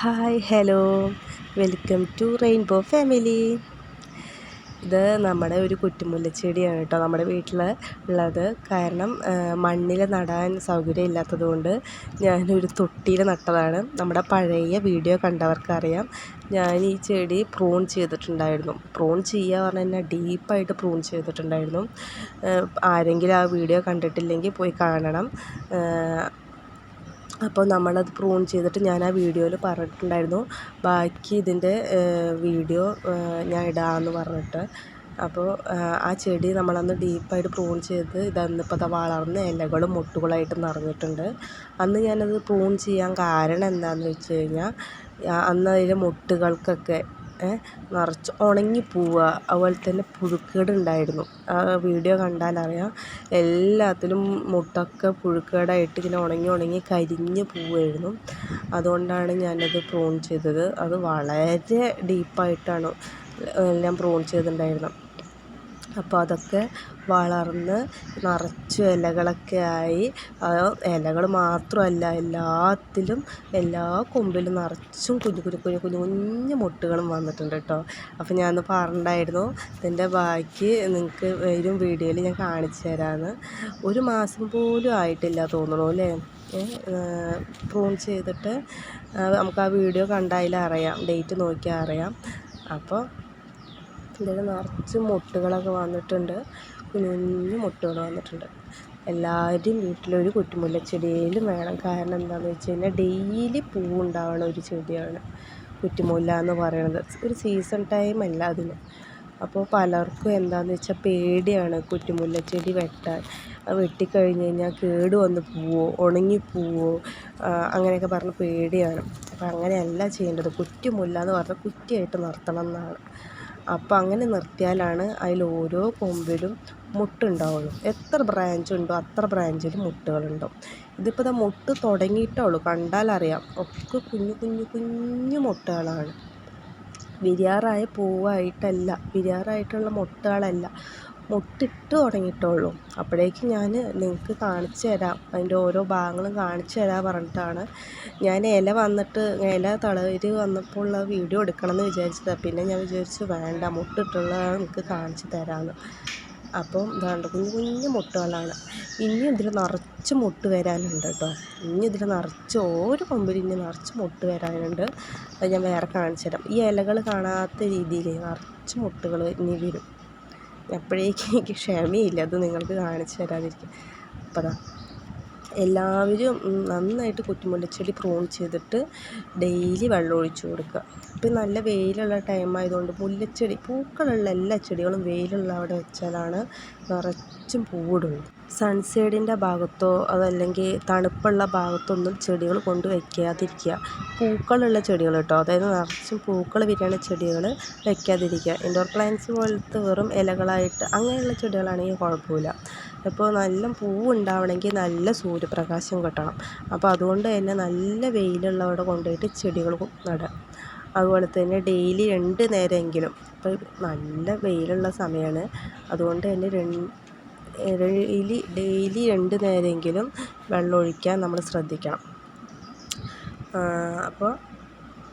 Hi hello. Welcome to rainbow family. ഇത് നമ്മുടെ ഒരു കുറ്റുമുല്ലച്ചെടിയാണ് കേട്ടോ. നമ്മുടെ വീട്ടിൽ ഉള്ളത്. കാരണം മണ്ണിൽ നടാൻ സൗകര്യം ഇല്ലാത്തത് കൊണ്ട് ഞാനൊരു തൊട്ടിയിൽ നട്ടതാണ്. നമ്മുടെ പഴയ വീഡിയോ കണ്ടവർക്കറിയാം. ഞാൻ ഈ ചെടി പ്രൂൺ ചെയ്തിട്ടുണ്ടായിരുന്നു. പ്രൂൺ ചെയ്യുക പറഞ്ഞാൽ തന്നെ ഡീപ്പായിട്ട് പ്രൂൺ ചെയ്തിട്ടുണ്ടായിരുന്നു. ആരെങ്കിലും ആ വീഡിയോ കണ്ടിട്ടില്ലെങ്കിൽ പോയി കാണണം. അപ്പോൾ നമ്മളത് പ്രൂൺ ചെയ്തിട്ട് ഞാൻ ആ വീഡിയോയിൽ പറഞ്ഞിട്ടുണ്ടായിരുന്നു. ബാക്കി ഇതിന്റെ വീഡിയോ ഞാൻ ഇടാമെന്ന് പറഞ്ഞിട്ട്. അപ്പോൾ ആ ചെടി നമ്മളന്ന് ഡീപ്പായിട്ട് പ്രൂൺ ചെയ്ത് ഇതന്നിപ്പോൾ അത് വളർന്ന് ഇലകളും മുട്ടുകളായിട്ട് നിറഞ്ഞിട്ടുണ്ട്. അന്ന് ഞാനത് പ്രൂൺ ചെയ്യാൻ കാരണം എന്താണെന്ന് വെച്ച് കഴിഞ്ഞാൽ അന്ന് അതിലെ മുട്ടുകൾക്കൊക്കെ നിറച്ച് ഉണങ്ങി പോവുക. അതുപോലെ തന്നെ പുഴുക്കേടുണ്ടായിരുന്നു ആ വീഡിയോ കണ്ടാലറിയാം എല്ലാത്തിലും മുട്ടൊക്കെ പുഴുക്കേടായിട്ട് ഇങ്ങനെ ഉണങ്ങി ഉണങ്ങി കരിഞ്ഞ് പോവുമായിരുന്നു. അതുകൊണ്ടാണ് ഞാനത് പ്രൂൺ ചെയ്തത്. അത് വളരെ ഡീപ്പായിട്ടാണ് എല്ലാം പ്രൂൺ ചെയ്തിട്ടുണ്ടായിരുന്നത്. അപ്പോൾ അതൊക്കെ വളർന്ന് നിറച്ച് ഇലകളൊക്കെ ആയി. ഇലകൾ മാത്രമല്ല എല്ലാത്തിലും എല്ലാ കൊമ്പിലും നിറച്ചും കുഞ്ഞു കുഞ്ഞു കുഞ്ഞു കുഞ്ഞു കുഞ്ഞു മുട്ടുകളും വന്നിട്ടുണ്ട് കേട്ടോ. അപ്പോൾ ഞാനൊന്ന് പറഞ്ഞിട്ടുണ്ടായിരുന്നു ഇതിന്റെ ബാക്കി നിങ്ങൾക്ക് വരും വീഡിയോയിൽ ഞാൻ കാണിച്ചു തരാമെന്ന്. ഒരു മാസം പോലും ആയിട്ടില്ല തോന്നുന്നു അല്ലേ? പ്രൂൺ ചെയ്തിട്ട് നമുക്ക് ആ വീഡിയോ കണ്ടതിൽ അറിയാം ഡേറ്റ് നോക്കിയാൽ അറിയാം. അപ്പോൾ ഇതിൽ നിറച്ച് മൊട്ടുകളൊക്കെ വന്നിട്ടുണ്ട്. കുഞ്ഞു മുട്ടുകൾ വന്നിട്ടുണ്ട്. എല്ലാവരുടെയും വീട്ടിലൊരു കുറ്റിമുല്ലച്ചെടിയിലും വേണം. കാരണം എന്താണെന്ന് വെച്ച് കഴിഞ്ഞാൽ ഡെയിലി പൂവുണ്ടാവണ ഒരു ചെടിയാണ് കുറ്റിമുല്ല എന്ന് പറയുന്നത് ഒരു സീസൺ ടൈം അല്ല അതിന്. അപ്പോൾ പലർക്കും എന്താണെന്ന് വെച്ചാൽ പേടിയാണ് കുറ്റിമുല്ലച്ചെടി വെട്ടാൻ. വെട്ടിക്കഴിഞ്ഞ് കഴിഞ്ഞാൽ കേട് വന്ന് പോവോ ഉണങ്ങി പോവോ അങ്ങനെയൊക്കെ പറഞ്ഞ് പേടിയാണ്. അപ്പോൾ അങ്ങനെയല്ല ചെയ്യേണ്ടത്. കുറ്റിമുല്ല എന്ന് പറഞ്ഞാൽ കുറ്റിയായിട്ട് നിർത്തണം എന്നാണ്. അപ്പോൾ അങ്ങനെ നിർത്തിയാലാണ് അതിൽ ഓരോ കൊമ്പിലും മുട്ടുണ്ടാവുള്ളൂ. എത്ര ബ്രാഞ്ച് ഉണ്ടോ അത്ര ബ്രാഞ്ചിലും മുട്ടുകളുണ്ടാവും. ഇതിപ്പോൾ ഇതാ മുട്ട് തുടങ്ങിയിട്ടേ ഉള്ളൂ. കണ്ടാലറിയാം ഒക്കെ കുഞ്ഞു കുഞ്ഞു കുഞ്ഞു മുട്ടകളാണ്. വിരിയാറായ പൂവായിട്ടല്ല. വിരിയാറായിട്ടുള്ള മുട്ടുകളല്ല. മുട്ടിട്ട് തുടങ്ങിയിട്ടുള്ളൂ. അപ്പോഴേക്കും ഞാൻ നിങ്ങൾക്ക് കാണിച്ചു തരാം. അതിന്റെ ഓരോ ഭാഗങ്ങളും കാണിച്ചു തരാം പറഞ്ഞിട്ടാണ് ഞാൻ ഇല വന്നിട്ട് ഇല തളവര് വന്നപ്പോൾ ഉള്ള വീഡിയോ എടുക്കണം എന്ന് വിചാരിച്ചതാണ് പിന്നെ ഞാൻ വിചാരിച്ചു വേണ്ട മുട്ടിട്ടുള്ളതാണ് നിങ്ങൾക്ക് കാണിച്ചു തരാമെന്ന്. അപ്പം ഇതാണ്ട് കുഞ്ഞു കുഞ്ഞു മുട്ടുകളാണ്. ഇനി ഇതിൽ നിറച്ച് മുട്ട് വരാനുണ്ട് കേട്ടോ. ഇനി ഇതിൽ നിറച്ച് ഓരോ കൊമ്പിൽ ഇനി നിറച്ച് മുട്ട് വരാനുണ്ട്. അത് ഞാൻ വേറെ കാണിച്ചു തരാം. ഈ ഇലകൾ കാണാത്ത രീതിയിൽ നിറച്ച് മുട്ടുകൾ ഇനി വരും. അപ്പോഴേക്കും എനിക്ക് ക്ഷമയില്ല. അത് നിങ്ങൾക്ക് കാണിച്ചു തരാതിരിക്കും അപ്പോൾ അതാ എല്ലാവരും നന്നായിട്ട് കുറ്റിമുല്ലച്ചെടി പ്രൂൺ ചെയ്തിട്ട് ഡെയിലി വെള്ളം ഒഴിച്ചു കൊടുക്കുക. ഇപ്പം നല്ല വെയിലുള്ള ടൈം ആയതുകൊണ്ട് മുല്ലച്ചെടി പൂക്കളുള്ള എല്ലാ ചെടികളും വെയിലുള്ള അവിടെ വെച്ചാലാണ് നിറച്ചും പൂവിടുള്ളൂ സൺസൈഡിന്റെ ഭാഗത്തോ അതല്ലെങ്കിൽ തണുപ്പുള്ള ഭാഗത്തൊന്നും ചെടികൾ കൊണ്ട് വയ്ക്കാതിരിക്കുക പൂക്കളുള്ള ചെടികൾ കേട്ടോ അതായത് നിറച്ചും പൂക്കൾ വിരിയണ ചെടികൾ വയ്ക്കാതിരിക്കുക ഇൻഡോർ പ്ലാന്റ്സ് പോലത്തെ വെറും ഇലകളായിട്ട് അങ്ങനെയുള്ള ചെടികളാണെങ്കിൽ കുഴപ്പമില്ല. ഇപ്പോൾ നല്ല പൂവ് ഉണ്ടാവണമെങ്കിൽ നല്ല സൂര്യപ്രകാശം കിട്ടണം. അപ്പോൾ അതുകൊണ്ട് തന്നെ നല്ല വെയിലുള്ളവിടെ കൊണ്ടുപോയിട്ട് ചെടികൾ നടുക അതുപോലെ തന്നെ ഡെയിലി രണ്ട് നേരമെങ്കിലും. ഇപ്പോൾ നല്ല വെയിലുള്ള സമയമാണ്. അതുകൊണ്ട് തന്നെ രണ്ട് ഡെയിലി ഡെയിലി രണ്ട് നേരമെങ്കിലും വെള്ളം ഒഴിക്കാൻ നമ്മൾ ശ്രദ്ധിക്കണം. അപ്പോൾ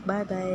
ബൈ ബൈ.